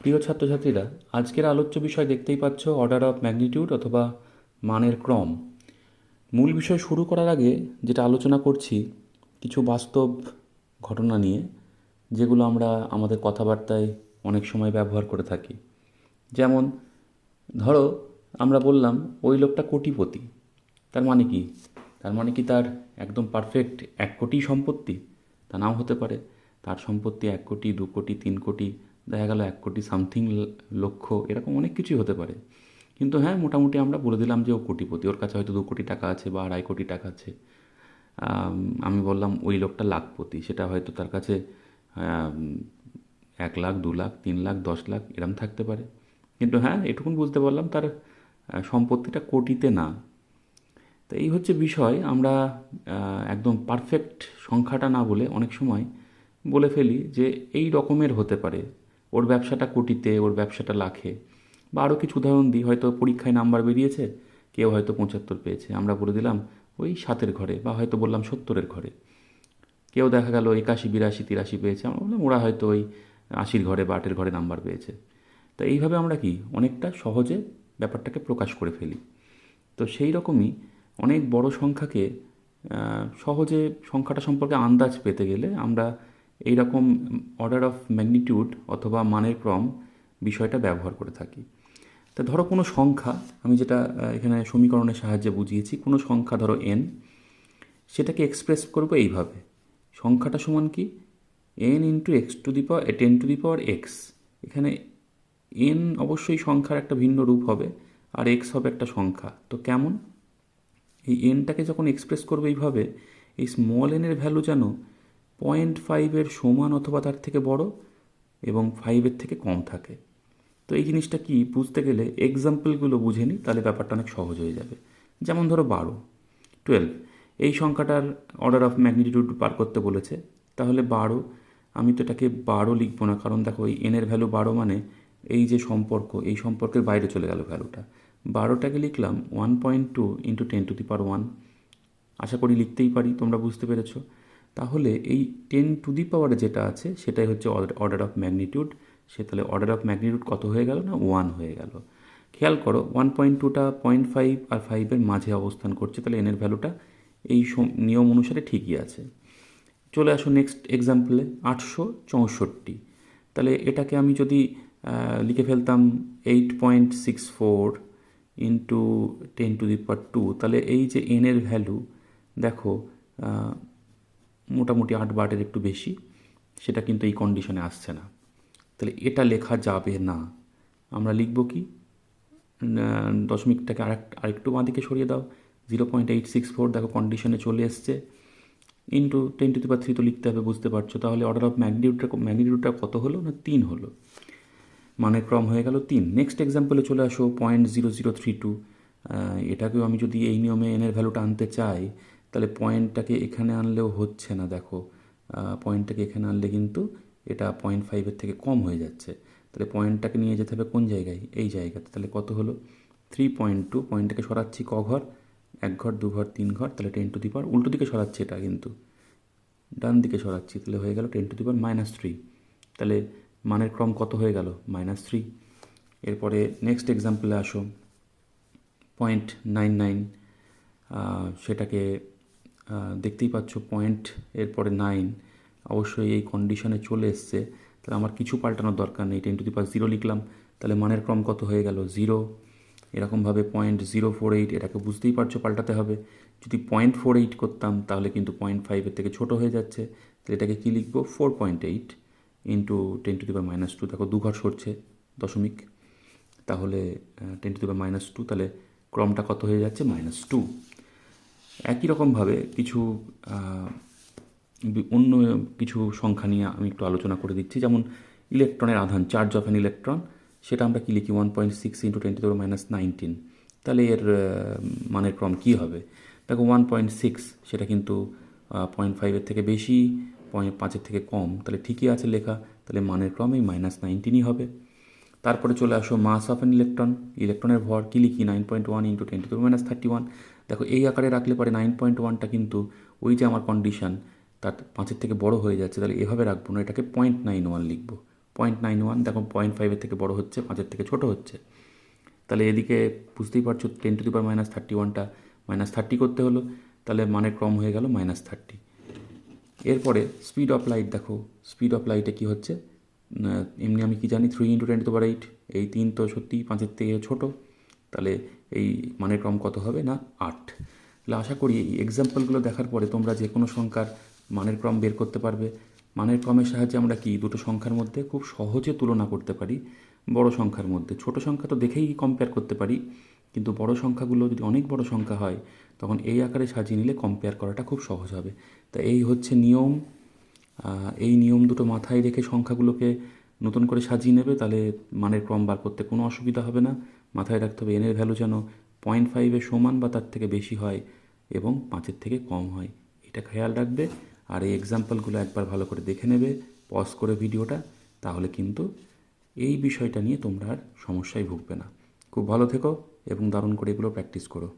প্রিয় ছাত্রছাত্রীরা, আজকের আলোচ্য বিষয় দেখতেই পাচ্ছ অর্ডার অফ ম্যাগনিটিউড অথবা মানের ক্রম। মূল বিষয় শুরু করার আগে যেটা আলোচনা করছি, কিছু বাস্তব ঘটনা নিয়ে, যেগুলো আমরা আমাদের কথাবার্তায় অনেক সময় ব্যবহার করে থাকি। যেমন, ধরো, আমরা বললাম, ওই লোকটা কোটিপতি। তার মানে কি? তার মানে কি তার একদম পারফেক্ট এক কোটি সম্পত্তি? তা নাও হতে পারে। তার সম্পত্তি এক কোটি, দু কোটি, তিন কোটি দেখা গেল এক কোটি সামথিং লক্ষ, এরকম অনেক কিছুই হতে পারে। কিন্তু হ্যাঁ মোটামুটি আমরা বলে দিলাম যে ও কোটিপতি, ওর কাছে হয়তো দু কোটি টাকা আছে বা আড়াই কোটি টাকা আছে। আমি বললাম ওই লোকটা লাখপতি, সেটা হয়তো তার কাছে এক লাখ, দু লাখ, তিন লাখ, দশ লাখ, এরম থাকতে পারে। কিন্তু হ্যাঁ এটুকুন বুঝতে পারলাম তার সম্পত্তিটা কোটিতে না। তো এই হচ্ছে বিষয়, আমরা একদম পারফেক্ট সংখ্যাটা না বলে অনেক সময় বলে ফেলি যে এই রকমের হতে পারে। ওর ব্যবসাটা কোটিতে, ওর ব্যবসাটা লাখে। বা আরও কিছু উদাহরণ দিই, হয়তো পরীক্ষায় নাম্বার বেরিয়েছে, কেউ হয়তো পঁচাত্তর পেয়েছে। আমরা বলে দিলাম ওই সাতের ঘরে বা হয়তো বললাম সত্তরের ঘরে। কেউ দেখা গেল একাশি, বিরাশি, তিরাশি পেয়েছে। আমরা বললাম ওরা হয়তো ওই আশির ঘরে বা আটের ঘরে নাম্বার পেয়েছে। তো এইভাবে আমরা কি অনেকটা সহজে ব্যাপারটাকে প্রকাশ করে ফেলি। তো সেই রকমই অনেক বড় সংখ্যাকে সহজে সংখ্যাটা সম্পর্কে আন্দাজ পেতে গেলে আমরা এই রকম অর্ডার অফ ম্যাগনিটিউড অথবা মানের ক্রম বিষয়টা ব্যবহার করে থাকি। তা ধরো কোনো সংখ্যা, আমি যেটা এখানে সমীকরণের সাহায্যে বুঝিয়েছি, কোনো সংখ্যা ধরো এন সেটাকে এক্সপ্রেস করব এইভাবে। সংখ্যাটা সমান কি? N into X to the power ten to the power X এখানে এন অবশ্যই সংখ্যার একটা ভিন্ন রূপ হবে, আর এক্স হবে একটা সংখ্যা। তো কেমন? এই এনটাকে যখন এক্সপ্রেস করবে এইভাবে, এই স্মল এনের ভ্যালু যেন পয়েন্ট ফাইভের সমান অথবা তার থেকে বড় এবং ফাইভের থেকে কম থাকে। তো এই জিনিসটা কি? বুঝতে গেলে এক্সাম্পলগুলো বুঝে নিই তাহলে ব্যাপারটা অনেক সহজ হয়ে যাবে। যেমন ধরো বারো টুয়েলভ এই সংখ্যাটার অর্ডার অফ ম্যাগনিটিউড বার করতে বলেছে। তাহলে বারো, আমি তো এটাকে বারো লিখব না, কারণ দেখো এই এনের ভ্যালু বারো মানে এই যে সম্পর্ক, এই সম্পর্কের বাইরে চলে গেল ভ্যালুটা বারোটাকে লিখলাম one point two into ten to the power one আশা করি লিখতেই পারি, তোমরা বুঝতে পেরেছ। তাহলে এই টেন টু দি পাওয়ারে যেটা আছে, সেটাই হচ্ছে অর্ডার অফ ম্যাগনিটিউড সে তাহলে অর্ডার অফ ম্যাগনিটিউড কত হয়ে গেল না? ওয়ান হয়ে গেল। খেয়াল করো ওয়ান পয়েন্ট টুটা পয়েন্ট ফাইভ আর ফাইভের মাঝে অবস্থান করছে, তাহলে এনের ভ্যালুটা এই নিয়ম অনুসারে ঠিকই আছে। চলে আসো নেক্সট এক্সাম্পলে আটশো চৌষট্টি। তাহলে এটাকে আমি যদি লিখে ফেলতাম eight point six four into ten to the power two তাহলে এই যে এনের ভ্যালু দেখো মোটামুটি আট বাটের একটু বেশি, সেটা কিন্তু এই কন্ডিশনে আসছে না। তাহলে এটা লেখা যাবে না। আমরা লিখব কি? দশমিকটাকে আরেক, আরেকটু বাঁ দিকে সরিয়ে দাও। Zero point eight six four, দেখো কন্ডিশনে চলে এসছে। ইন্টু টেন টু থ্রি তো লিখতে হবে, বুঝতে পারছ? তাহলে অর্ডার অফ ম্যাগনিটিউডটা ম্যাগনিটিউডটা কত হলো না তিন হলো? মানে ক্রম হয়ে গেল তিন। নেক্সট এক্সাম্পলে চলে আসো point zero zero three two এটাকেও আমি যদি এই নিয়মে এনের ভ্যালুটা আনতে চাই তাহলে পয়েন্টটাকে এখানে আনলেও হচ্ছে না, দেখো। পয়েন্টটাকে এখানে আনলে কিন্তু এটা পয়েন্ট ফাইভের থেকে কম হয়ে যাচ্ছে। তাহলে পয়েন্টটাকে নিয়ে যেতে হবে কোন জায়গায়? এই জায়গাতে। তাহলে কত হলো? Three point two. পয়েন্টটাকে সরাচ্ছি ক ঘর? এক ঘর, দু ঘর, তিন ঘর, তাহলে টেন টু দি পাওয়ার উল্টো দিকে সরাচ্ছি এটা কিন্তু। ডান দিকে সরাচ্ছি, তাহলে হয়ে গেল ten to the power minus three. তাহলে মানের ক্রম কত হয়ে গেল? Minus three. এরপরে নেক্সট এক্সাম্পলে আসো। পয়েন্ট নাইন নাইন সেটাকে দেখতেই পাচ্ছ পয়েন্ট এরপরে নাইন অবশ্যই এই কন্ডিশনে চলে এসছে। তাহলে আমার কিছু পাল্টানোর দরকার নেই। Ten to the power zero লিখলাম। তাহলে মানের ক্রম কত হয়ে গেল? জিরো এরকমভাবে পয়েন্ট জিরো ফোর এইট এটাকে বুঝতেই পারছ পাল্টাতে হবে। যদি পয়েন্ট ফোর এইট করতাম, তাহলে কিন্তু পয়েন্ট ফাইভের থেকে ছোটো হয়ে যাচ্ছে। তাহলে এটাকে কী লিখব? Four point eight into ten to the power minus two দেখো দু ঘর সরছে দশমিক। তাহলে ten to the power minus two তাহলে ক্রমটা কত হয়ে যাচ্ছে? মাইনাস টু একই রকমভাবে কিছু অন্য কিছু সংখ্যা নিয়ে আমি একটু আলোচনা করে দিচ্ছি। যেমন ইলেকট্রনের আধান চার্জ অফ অ্যান ইলেকট্রন সেটা আমরা কি লিখি? One point six into ten to minus nineteen তাহলে এর মানের ক্রম কী হবে? দেখো ওয়ান পয়েন্ট সিক্স সেটা কিন্তু পয়েন্ট ফাইভের থেকে বেশি পয়েন্ট পাঁচের থেকে কম। তাহলে ঠিকই আছে লেখা। তাহলে মানের ক্রম এই মাইনাস নাইনটিনই হবে। তারপরে চলে আসো মাস অফ অ্যান ইলেকট্রন ইলেকট্রনের ভর কী লিখি? Nine point one into ten to minus thirty one দেখো, এই আকারে রাখলে পরে নাইন পয়েন্ট ওয়ানটা কিন্তু ওই যে আমার কন্ডিশন তার পাঁচের থেকে বড় হয়ে যাচ্ছে, তাহলে এভাবে রাখব না, এটাকে পয়েন্ট নাইন ওয়ান লিখব। পয়েন্ট নাইন ওয়ান দেখো পয়েন্ট ফাইভের থেকে বড় হচ্ছে, পাঁচের থেকে ছোট হচ্ছে। তাহলে এদিকে বুঝতেই পারছ ten to the power minus thirty ওয়ানটা মাইনাস থার্টি করতে হলো, তাহলে মানের ক্রম হয়ে গেল মাইনাস থার্টি এরপরে স্পিড অফ লাইট দেখো স্পিড অফ লাইটে কী হচ্ছে? এমনি আমি কি জানি three into ten to power eight এই তিন তো সত্যি পাঁচের থেকে ছোটো। তাহলে এই মানের ক্রম কত হবে না আট? তাহলে আশা করি এই এক্সাম্পলগুলো দেখার পরে তোমরা যে কোনো সংখ্যার মানের ক্রম বের করতে পারবে। মানের ক্রমের সাহায্যে আমরা কি দুটো সংখ্যার মধ্যে খুব সহজে তুলনা করতে পারি? বড় সংখ্যার মধ্যে। ছোট সংখ্যা তো দেখেই কম্পেয়ার করতে পারি। কিন্তু বড় সংখ্যাগুলো যদি অনেক বড় সংখ্যা হয়, তখন এই আকারে সাজিয়ে নিলে কম্পেয়ার করাটা খুব সহজ হবে। তা এই হচ্ছে নিয়ম। এই নিয়ম দুটো মাথায় রেখে সংখ্যাগুলোকে নতুন করে সাজিয়ে নেবে, তাহলে মানের ক্রম বার করতে কোনো অসুবিধা হবে না। মাথায় রাখতে হবে, এনের ভ্যালু যেন পয়েন্ট ফাইভের সমান বা তার থেকে বেশি হয় এবং পাঁচের থেকে কম হয়। এটা খেয়াল রাখবে আর এই এক্সাম্পলগুলো একবার ভালো করে দেখে নেবে পজ করে ভিডিওটা তাহলে কিন্তু এই বিষয়টা নিয়ে তোমরা আর সমস্যায় ভুগবে না। খুব ভালো থেকো এবং দারুণ করে এগুলো প্র্যাকটিস করো।